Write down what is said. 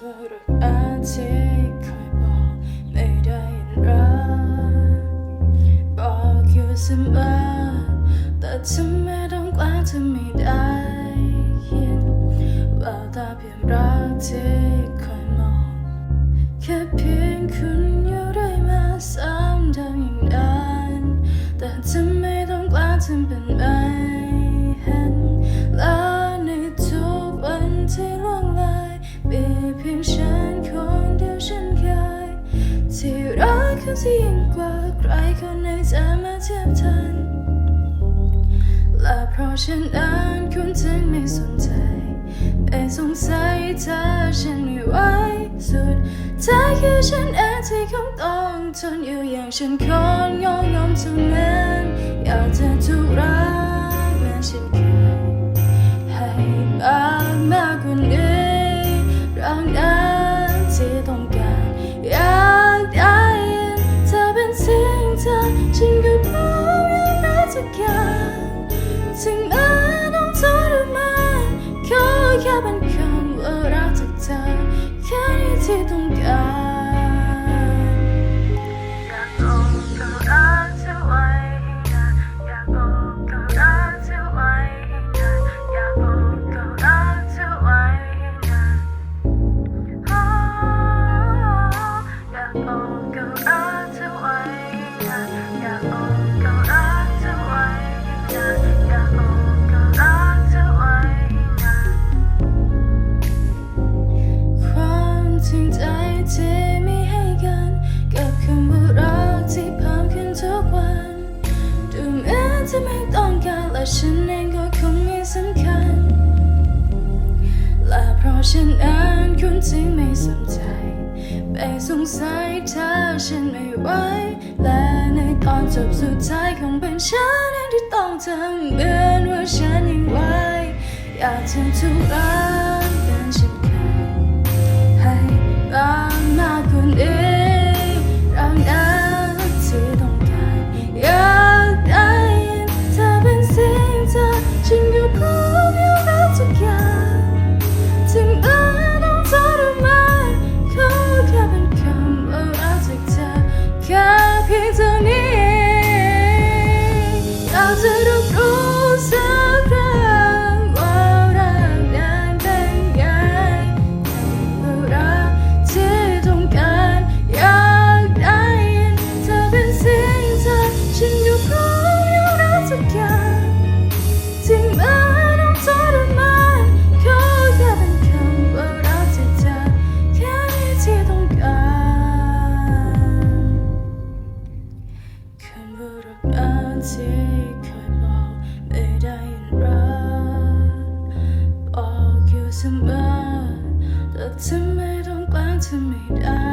บอกไม่ได้รักบอกอยู่เสมอแต่ทำไมต้องกล้าทำไม่ได้ยินว่าตาเพียงรักที่คอยมองแค่เพียงคุณ เขาที่ยิ่งกว่าใครคนไหนจะมาเทียบทัน และเพราะฉันั้นคุณถึงไม่สนใจไม่สงสัยเธอฉันไม่ไหวสุดท้ายคือฉันเองที่คงต้องทนอยู่อย่างฉันคนงงงเท่านั้นอยากจะถูก ฉันก็พร้อมยอมรับทุกอย่างถึงแม้ต้องทรมานขอแค่เป็นคำว่ารักจากเธอแค่นี้ที่ต้องการ ที่มีให้กัน กับคำว่ารักที่เพิ่มขึ้นทุกวันดูเหมือนจะไม่ต้องการและฉันเองก็คงไม่สำคัญ และเพราะฉะนั้นคุณจึงไม่สนใจไม่สงสัยเธอฉันไม่ไหวและในตอนจบสุดท้ายคงเป็นฉันเองที่ต้องทำเหมือนว่าฉันยังไหวอยากจะถูกรักเป็ เพี ที่เคยบอกไม่ได้ยินรักบอกอยู่เสมอแต่ทำไมต้องกล้งเธอไม่ได้